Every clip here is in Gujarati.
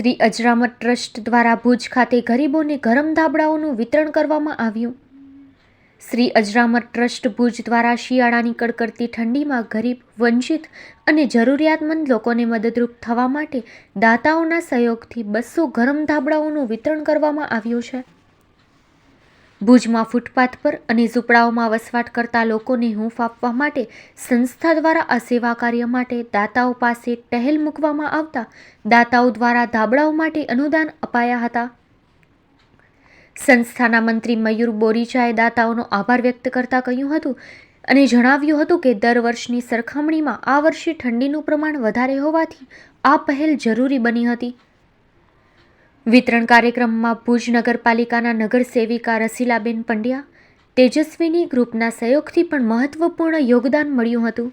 શ્રી અજરામત ટ્રસ્ટ દ્વારા ભુજ ખાતે ગરીબોને ગરમ ધાબળાઓનું વિતરણ કરવામાં આવ્યું. શ્રી અજરામત ટ્રસ્ટ ભુજ દ્વારા શિયાળાની કડકડતી ઠંડીમાં ગરીબ, વંચિત અને જરૂરિયાતમંદ લોકોને મદદરૂપ થવા માટે દાતાઓના સહયોગથી બસો ગરમ ધાબળાઓનું વિતરણ કરવામાં આવ્યું છે. ભુજમાં ફૂટપાથ પર અને ઝૂંપડાઓમાં વસવાટ કરતા લોકોને હૂંફ આપવા માટે સંસ્થા દ્વારા આ સેવા કાર્ય માટે દાતાઓ પાસે ટહેલ મૂકવામાં આવતા દાતાઓ દ્વારા ધાબળાઓ માટે અનુદાન અપાયા હતા. સંસ્થાના મંત્રી મયુર બોરીચાએ દાતાઓનો આભાર વ્યક્ત કરતા કહ્યું હતું અને જણાવ્યું હતું કે દર વર્ષની સરખામણીમાં આ વર્ષે ઠંડીનું પ્રમાણ વધારે હોવાથી આ પહેલ જરૂરી બની હતી. વિતરણ કાર્યક્રમમાં ભુજ નગરપાલિકાના નગર સેવિકા રસીલાબેન પંડ્યા, તેજસ્વીની ગ્રુપના સહયોગથી પણ મહત્વપૂર્ણ યોગદાન મળ્યું હતું.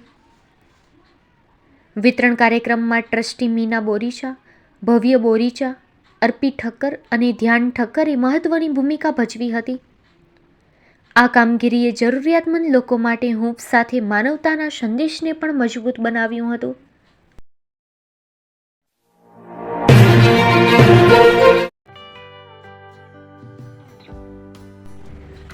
વિતરણ કાર્યક્રમમાં ટ્રસ્ટી મીના બોરીચા, ભવ્ય બોરીચા, અર્પી ઠક્કર અને ધ્યાન ઠક્કરે મહત્વની ભૂમિકા ભજવી હતી. આ કામગીરીએ જરૂરિયાતમંદ લોકો માટે હૂંફ સાથે માનવતાના સંદેશને પણ મજબૂત બનાવ્યું હતું.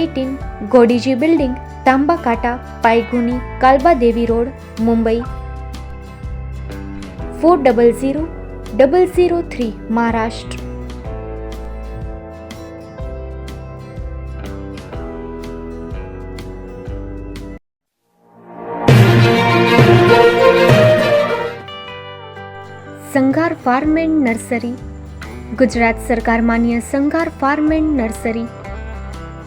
eighteen Godiji building Tamba Kanta Paydhuni Kalba Devi road, Mumbai. Four double zero double zero three Maharashtra. Sanghar farm and nursery. Gujarat સરકાર માન્ય સંઘાર ફાર્મ એન્ડ નર્સરી.